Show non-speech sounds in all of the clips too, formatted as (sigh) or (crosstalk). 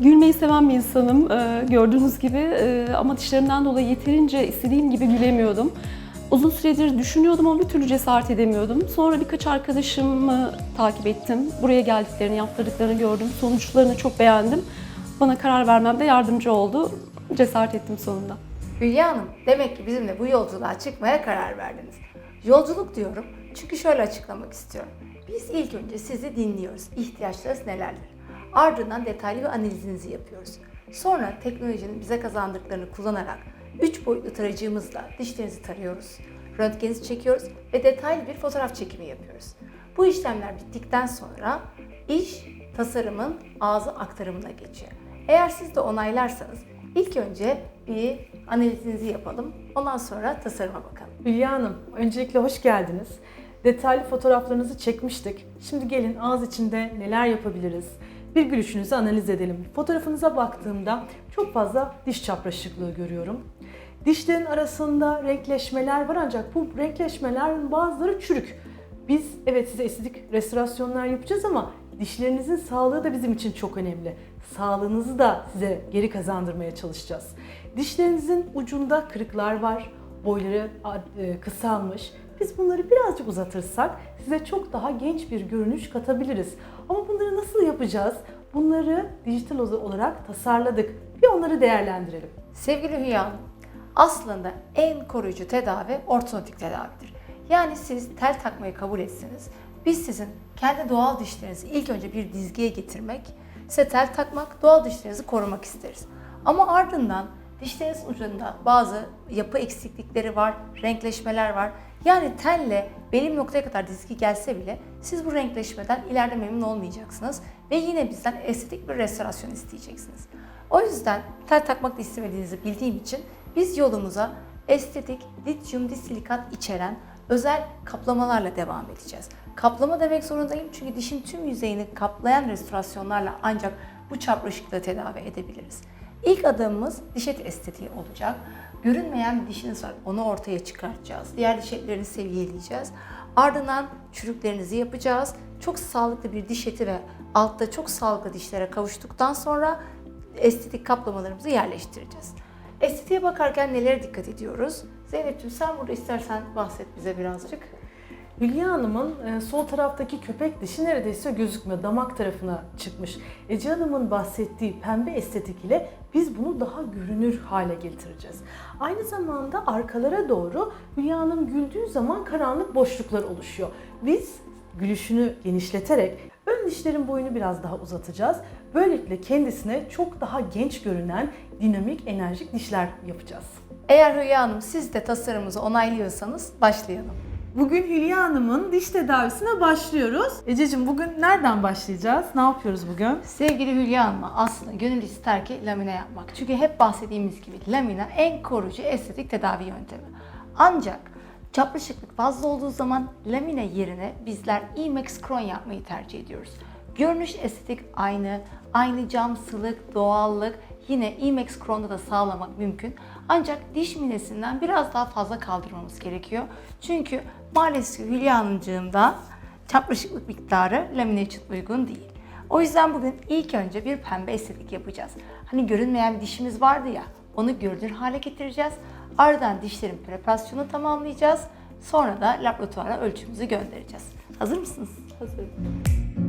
Gülmeyi seven bir insanım e, gördüğünüz gibi E, ama dişlerimden dolayı yeterince istediğim gibi gülemiyordum. Uzun süredir düşünüyordum ama bir türlü cesaret edemiyordum. Sonra birkaç arkadaşımı takip ettim. Buraya geldiklerini, yaptırdıklarını gördüm. Sonuçlarını çok beğendim. Bana karar vermemde yardımcı oldu. Cesaret ettim sonunda. Hülya Hanım, demek ki bizimle bu yolculuğa çıkmaya karar verdiniz. Yolculuk diyorum çünkü şöyle açıklamak istiyorum. Biz ilk önce sizi dinliyoruz. İhtiyaçlarınız nelerdir? Ardından detaylı bir analizinizi yapıyoruz. Sonra teknolojinin bize kazandırdıklarını kullanarak 3 boyutlu tarayıcımızla dişlerinizi tarıyoruz, röntgeninizi çekiyoruz ve detaylı bir fotoğraf çekimi yapıyoruz. Bu işlemler bittikten sonra iş tasarımın ağzı aktarımına geçiyor. Eğer siz de onaylarsanız ilk önce bir analizinizi yapalım. Ondan sonra tasarıma bakalım. Hülya Hanım, öncelikle hoş geldiniz. Detaylı fotoğraflarınızı çekmiştik. Şimdi gelin ağız içinde neler yapabiliriz? Bir gülüşünüzü analiz edelim. Fotoğrafınıza baktığımda çok fazla diş çapraşıklığı görüyorum. Dişlerin arasında renkleşmeler var ancak bu renkleşmelerin bazıları çürük. Biz evet size estetik restorasyonlar yapacağız ama dişlerinizin sağlığı da bizim için çok önemli. Sağlığınızı da size geri kazandırmaya çalışacağız. Dişlerinizin ucunda kırıklar var, boyları e, kısalmış. Biz bunları birazcık uzatırsak size çok daha genç bir görünüş katabiliriz. Ama bunları nasıl yapacağız? Bunları dijital olarak tasarladık. Bir onları değerlendirelim. Sevgili Hülya aslında en koruyucu tedavi ortodontik tedavidir. Yani siz tel takmayı kabul etseniz, biz sizin kendi doğal dişlerinizi ilk önce bir dizgiye getirmek, size tel takmak, doğal dişlerinizi korumak isteriz. Ama ardından dişlerinizin ucunda bazı yapı eksiklikleri var, renkleşmeler var. Yani telle benim noktaya kadar dizgi gelse bile siz bu renkleşmeden ileride memnun olmayacaksınız ve yine bizden estetik bir restorasyon isteyeceksiniz. O yüzden tel takmak da istemediğinizi bildiğim için biz yolumuza estetik lityum disilikat içeren özel kaplamalarla devam edeceğiz. Kaplama demek zorundayım çünkü dişin tüm yüzeyini kaplayan restorasyonlarla ancak bu çapraşıklığı tedavi edebiliriz. İlk adımımız diş eti estetiği olacak. Görünmeyen bir dişiniz var, onu ortaya çıkartacağız. Diğer diş etlerini seviyeleyeceğiz. Ardından çürüklerinizi yapacağız. Çok sağlıklı bir diş eti ve altta çok sağlıklı dişlere kavuştuktan sonra estetik kaplamalarımızı yerleştireceğiz. Estetiğe bakarken nelere dikkat ediyoruz? Zeynep'ciğim sen burada istersen bahset bize birazcık. Hülya Hanım'ın e, sol taraftaki köpek dişi neredeyse gözükmüyor. Damak tarafına çıkmış. Ece Hanım'ın bahsettiği pembe estetik ile biz bunu daha görünür hale getireceğiz. Aynı zamanda arkalara doğru Hülya Hanım güldüğü zaman karanlık boşluklar oluşuyor. Biz gülüşünü genişleterek ön dişlerin boyunu biraz daha uzatacağız. Böylelikle kendisine çok daha genç görünen dinamik, enerjik dişler yapacağız. Eğer Hülya Hanım siz de tasarımımızı onaylıyorsanız başlayalım. Bugün Hülya Hanım'ın diş tedavisine başlıyoruz. Ececiğim bugün nereden başlayacağız? Ne yapıyoruz bugün? Sevgili Hülya Hanım aslında gönül ister ki lamine yapmak. Çünkü hep bahsettiğimiz gibi lamine en koruyucu estetik tedavi yöntemi. Ancak çapraşıklık fazla olduğu zaman lamine yerine bizler E-Max Kron yapmayı tercih ediyoruz. Görünüş estetik aynı, aynı camsılık, doğallık yine E-Max Kron'da da sağlamak mümkün. Ancak diş minesinden biraz daha fazla kaldırmamız gerekiyor. Çünkü maalesef Hülya Hanımcığımda çapraşıklık miktarı lamine için uygun değil. O yüzden bugün ilk önce bir pembe estetik yapacağız. Hani görünmeyen bir dişimiz vardı ya, onu görünür hale getireceğiz. Ardından dişlerin preparasyonu tamamlayacağız. Sonra da laboratuvara ölçümümüzü göndereceğiz. Hazır mısınız? Hazırım.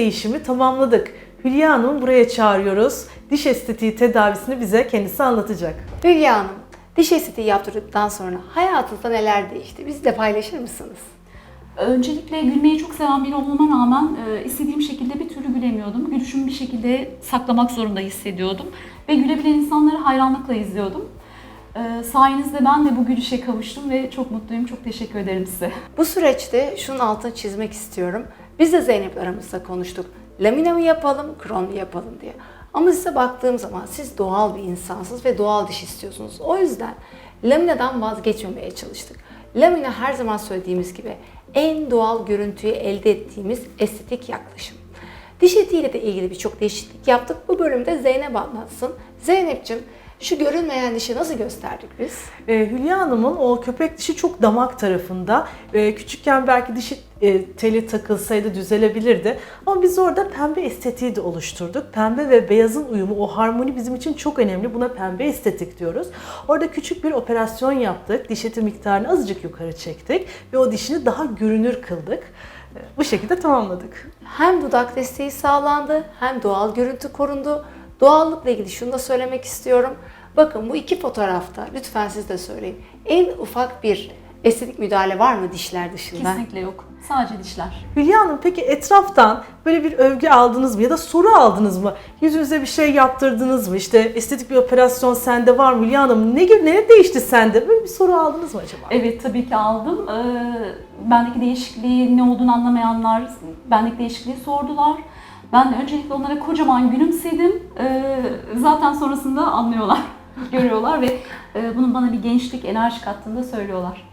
Değişimi tamamladık. Hülya Hanım'ı buraya çağırıyoruz. Diş estetiği tedavisini bize kendisi anlatacak. Hülya Hanım, diş estetiği yaptırdıktan sonra hayatınızda neler değişti? Bizle paylaşır mısınız? Öncelikle gülmeyi çok seven biri olmama rağmen e, istediğim şekilde bir türlü gülemiyordum. Gülüşümü bir şekilde saklamak zorunda hissediyordum. Ve gülebilen insanları hayranlıkla izliyordum. E, Sayenizde ben de bu gülüşe kavuştum ve çok mutluyum. Çok teşekkür ederim size. Bu süreçte şunun altını çizmek istiyorum. Biz de Zeynep aramızda konuştuk. lamina mı yapalım, kron mu yapalım diye. Ama size baktığım zaman siz doğal bir insansınız ve doğal diş istiyorsunuz. O yüzden laminadan vazgeçmemeye çalıştık. Lamina her zaman söylediğimiz gibi en doğal görüntüyü elde ettiğimiz estetik yaklaşım. Diş etiyle de ilgili birçok değişiklik yaptık. Bu bölümde Zeynep anlatsın. Zeynep'ciğim şu görünmeyen dişi nasıl gösterdik biz? Ee, Hülya Hanım'ın o köpek dişi çok damak tarafında. Ee, küçükken belki dişi e, teli takılsaydı düzelebilirdi. Ama biz orada pembe estetiği de oluşturduk. Pembe ve beyazın uyumu, o harmoni bizim için çok önemli. Buna pembe estetik diyoruz. Orada küçük bir operasyon yaptık. Diş eti miktarını azıcık yukarı çektik ve o dişini daha görünür kıldık. Ee, Bu şekilde tamamladık. Hem dudak desteği sağlandı hem doğal görüntü korundu. Doğallıkla ilgili şunu da söylemek istiyorum. Bakın bu iki fotoğrafta lütfen siz de söyleyin. En ufak bir estetik müdahale var mı dişler dışında? Kesinlikle yok. Sadece dişler. Hülya Hanım peki etraftan böyle bir övgü aldınız mı ya da soru aldınız mı? Yüzünüze bir şey yaptırdınız mı? İşte estetik bir operasyon sende var mı Hülya Hanım? Ne, gibi- ne değişti sende? Böyle bir soru aldınız mı acaba? Evet tabii ki aldım. Ee, bendeki değişikliği ne olduğunu anlamayanlar bendeki değişikliği sordular. Ben de öncelikle onlara kocaman gülümsedim. Ee, zaten sonrasında anlıyorlar, (laughs) görüyorlar ve e, bunun bana bir gençlik, enerji kattığını da söylüyorlar.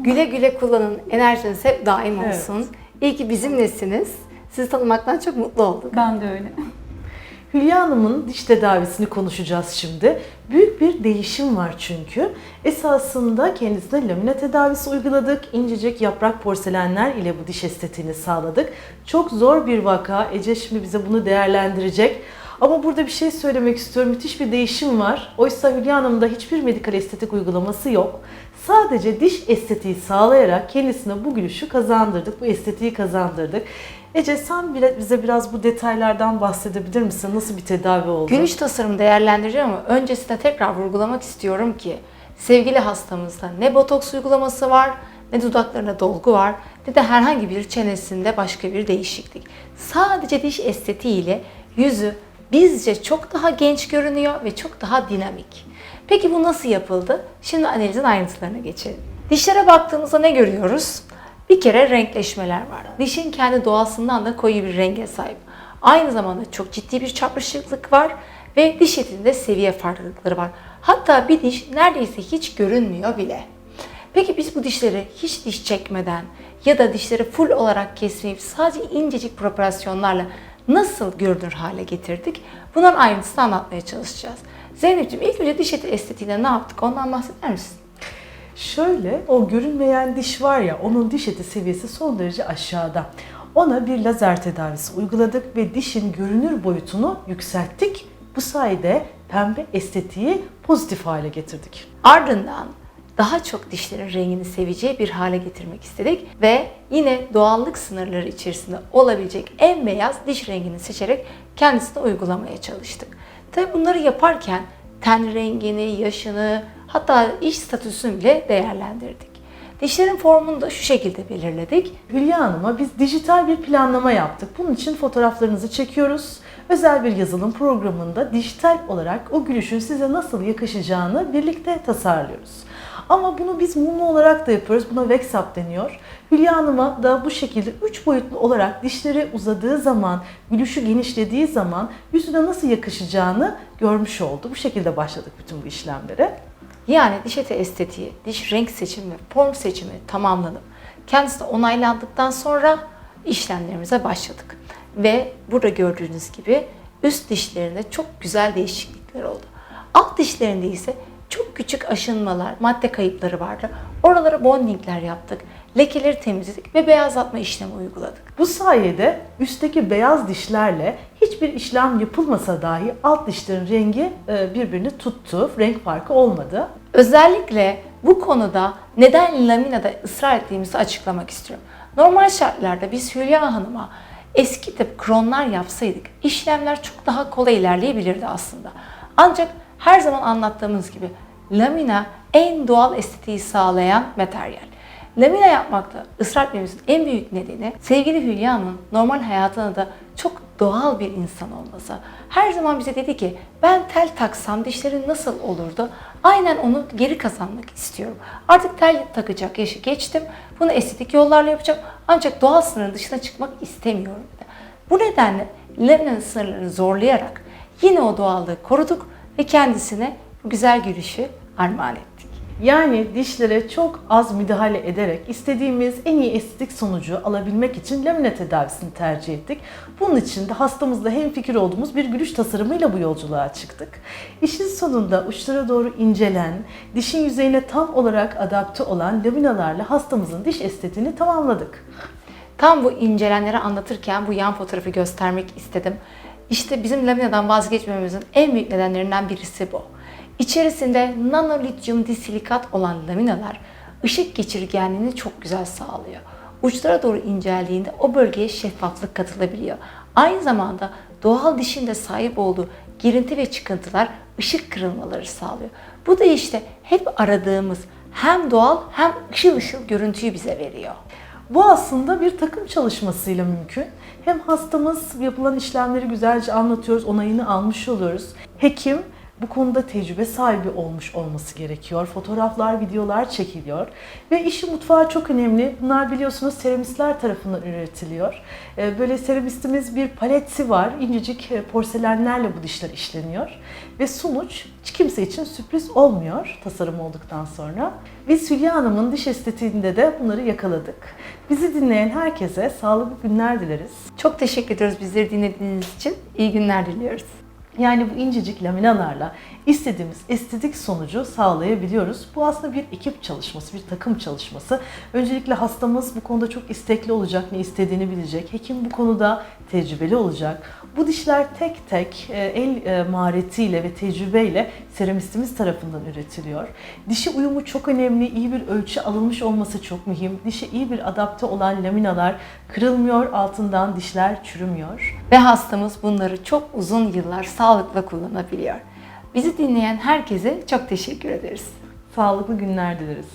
Güle güle kullanın. Enerjiniz hep daim Evet. olsun. İyi ki bizimlesiniz. Sizi tanımaktan çok mutlu olduk. Ben de öyle. Hülya Hanım'ın diş tedavisini konuşacağız şimdi. Büyük bir değişim var çünkü. Esasında kendisine lamine tedavisi uyguladık. İncecik yaprak porselenler ile bu diş estetiğini sağladık. Çok zor bir vaka. Ece şimdi bize bunu değerlendirecek. Ama burada bir şey söylemek istiyorum. Müthiş bir değişim var. Oysa Hülya Hanım'da hiçbir medikal estetik uygulaması yok. Sadece diş estetiği sağlayarak kendisine bu gülüşü kazandırdık, bu estetiği kazandırdık. Ece sen bile bize biraz bu detaylardan bahsedebilir misin? Nasıl bir tedavi oldu? Gülüş tasarım değerlendireceğim ama öncesinde tekrar vurgulamak istiyorum ki sevgili hastamızda ne botoks uygulaması var, ne dudaklarına dolgu var, ne de herhangi bir çenesinde başka bir değişiklik. Sadece diş estetiğiyle yüzü bizce çok daha genç görünüyor ve çok daha dinamik. Peki bu nasıl yapıldı? Şimdi analizin ayrıntılarına geçelim. Dişlere baktığımızda ne görüyoruz? Bir kere renkleşmeler var. Dişin kendi doğasından da koyu bir renge sahip. Aynı zamanda çok ciddi bir çapraşıklık var ve diş etinde seviye farklılıkları var. Hatta bir diş neredeyse hiç görünmüyor bile. Peki biz bu dişleri hiç diş çekmeden ya da dişleri full olarak kesmeyip sadece incecik preparasyonlarla nasıl görünür hale getirdik? Bunların ayrıntısını anlatmaya çalışacağız. Zeynep'ciğim ilk önce diş eti estetiğinde ne yaptık ondan bahseder misin? Şöyle o görünmeyen diş var ya onun diş eti seviyesi son derece aşağıda. Ona bir lazer tedavisi uyguladık ve dişin görünür boyutunu yükselttik. Bu sayede pembe estetiği pozitif hale getirdik. Ardından daha çok dişlerin rengini seveceği bir hale getirmek istedik ve yine doğallık sınırları içerisinde olabilecek en beyaz diş rengini seçerek kendisine uygulamaya çalıştık. Tabi bunları yaparken ten rengini, yaşını hatta iş statüsünü bile değerlendirdik. Dişlerin formunu da şu şekilde belirledik. Hülya Hanım'a biz dijital bir planlama yaptık. Bunun için fotoğraflarınızı çekiyoruz. Özel bir yazılım programında dijital olarak o gülüşün size nasıl yakışacağını birlikte tasarlıyoruz. Ama bunu biz mumlu olarak da yapıyoruz. Buna Vexap deniyor. Hülya Hanım'a da bu şekilde üç boyutlu olarak dişleri uzadığı zaman, gülüşü genişlediği zaman yüzüne nasıl yakışacağını görmüş oldu. Bu şekilde başladık bütün bu işlemlere. Yani diş eti estetiği, diş renk seçimi, form seçimi tamamlanıp kendisi de onaylandıktan sonra işlemlerimize başladık. Ve burada gördüğünüz gibi üst dişlerinde çok güzel değişiklikler oldu. Alt dişlerinde ise çok küçük aşınmalar, madde kayıpları vardı. Oralara bondingler yaptık, lekeleri temizledik ve beyazlatma işlemi uyguladık. Bu sayede üstteki beyaz dişlerle hiçbir işlem yapılmasa dahi alt dişlerin rengi e, birbirini tuttu. Renk farkı olmadı. Özellikle bu konuda neden laminada ısrar ettiğimizi açıklamak istiyorum. Normal şartlarda biz Hülya Hanım'a eski tip kronlar yapsaydık işlemler çok daha kolay ilerleyebilirdi aslında. Ancak her zaman anlattığımız gibi lamina en doğal estetiği sağlayan materyal. Lamina yapmakta ısrar etmemizin en büyük nedeni sevgili Hülya'nın normal hayatında da çok doğal bir insan olması. Her zaman bize dedi ki ben tel taksam dişlerim nasıl olurdu? Aynen onu geri kazanmak istiyorum. Artık tel takacak yaşı geçtim. Bunu estetik yollarla yapacağım. Ancak doğal sınırın dışına çıkmak istemiyorum. Bu nedenle laminanın sınırlarını zorlayarak yine o doğallığı koruduk ve kendisine bu güzel gülüşü armağan ettik. Yani dişlere çok az müdahale ederek istediğimiz en iyi estetik sonucu alabilmek için lamine tedavisini tercih ettik. Bunun için de hastamızla hemfikir olduğumuz bir gülüş tasarımıyla bu yolculuğa çıktık. İşin sonunda uçlara doğru incelen, dişin yüzeyine tam olarak adapte olan laminalarla hastamızın diş estetiğini tamamladık. Tam bu incelenleri anlatırken bu yan fotoğrafı göstermek istedim. İşte bizim laminadan vazgeçmememizin en büyük nedenlerinden birisi bu. İçerisinde nanolityum disilikat olan laminalar ışık geçirgenliğini çok güzel sağlıyor. Uçlara doğru inceldiğinde o bölgeye şeffaflık katılabiliyor. Aynı zamanda doğal dişin de sahip olduğu girinti ve çıkıntılar ışık kırılmaları sağlıyor. Bu da işte hep aradığımız hem doğal hem ışıl ışıl görüntüyü bize veriyor. Bu aslında bir takım çalışmasıyla mümkün. Hem hastamız yapılan işlemleri güzelce anlatıyoruz, onayını almış oluyoruz. Hekim bu konuda tecrübe sahibi olmuş olması gerekiyor. Fotoğraflar, videolar çekiliyor. Ve işi mutfağı çok önemli. Bunlar biliyorsunuz seramistler tarafından üretiliyor. Ee, Böyle seramistimiz bir paleti var. İncecik e, porselenlerle bu dişler işleniyor. Ve sonuç kimse için sürpriz olmuyor tasarım olduktan sonra. Biz Hülya Hanım'ın diş estetiğinde de bunları yakaladık. Bizi dinleyen herkese sağlıklı günler dileriz. Çok teşekkür ediyoruz bizleri dinlediğiniz için. İyi günler diliyoruz. Yani bu incecik laminalarla istediğimiz estetik sonucu sağlayabiliyoruz. Bu aslında bir ekip çalışması, bir takım çalışması. Öncelikle hastamız bu konuda çok istekli olacak, ne istediğini bilecek. Hekim bu konuda tecrübeli olacak. Bu dişler tek tek e, el e, maharetiyle ve tecrübeyle seramistimiz tarafından üretiliyor. Dişi uyumu çok önemli, iyi bir ölçü alınmış olması çok mühim. Dişe iyi bir adapte olan laminalar kırılmıyor, altından dişler çürümüyor. Ve hastamız bunları çok uzun yıllar sağlıkla kullanabiliyor. Bizi dinleyen herkese çok teşekkür ederiz. Sağlıklı günler dileriz.